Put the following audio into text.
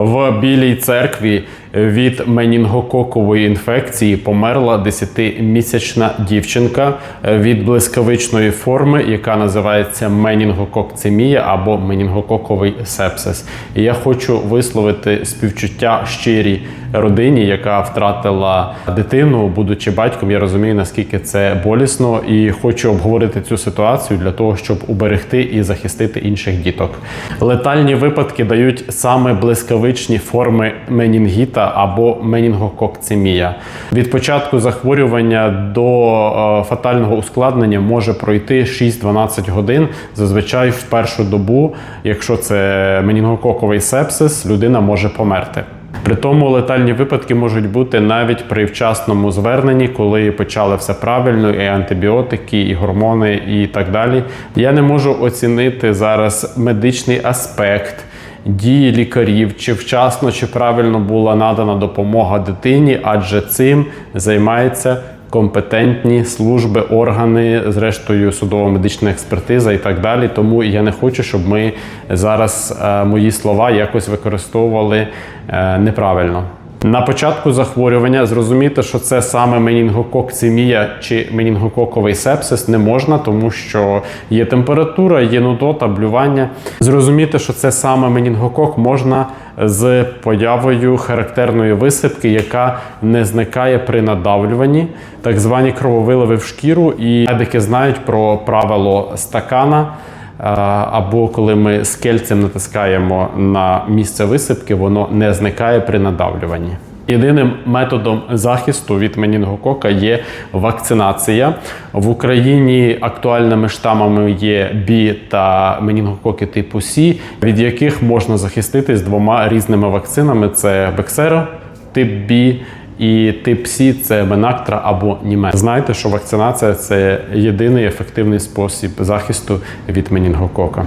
В Білій церкві від менінгококової інфекції померла 10-місячна дівчинка від блискавичної форми, яка називається менінгококцемія або менінгококовий сепсис. І я хочу висловити співчуття щирій родині, яка втратила дитину, будучи батьком. Я розумію, наскільки це болісно, і хочу обговорити цю ситуацію для того, щоб уберегти і захистити інших діток. Летальні випадки дають саме блискавичні форми менінгіта або менінгококцемія. Від початку захворювання до е, фатального ускладнення може пройти 6-12 годин. Зазвичай в першу добу, якщо це менінгококовий сепсис, людина може померти. При тому летальні випадки можуть бути навіть при вчасному зверненні, коли почали все правильно, і антибіотики, і гормони, і так далі. Я не можу оцінити зараз медичний аспект дії лікарів, чи вчасно, чи правильно була надана допомога дитині, адже цим займається компетентні служби, органи, зрештою судово-медична експертиза і так далі. Тому я не хочу, щоб ми зараз е, мої слова якось використовували е, неправильно. На початку захворювання зрозуміти, що це саме менінгококцемія чи менінгококовий сепсис не можна, тому що є температура, є нудота, блювання. Зрозуміти, що це саме менінгокок можна з появою характерної висипки, яка не зникає при надавлюванні, так звані крововиливи в шкіру. І медики знають про правило стакана. Або коли ми скельцем натискаємо на місце висипки, воно не зникає при надавлюванні. Єдиним методом захисту від менінгокока є вакцинація. В Україні актуальними штамами є бі та менінгококи типу С, від яких можна захиститись двома різними вакцинами: це Бексера, тип Б і тип С це Бенактра або Німе. Знайте, що вакцинація це єдиний ефективний спосіб захисту від менінгокока.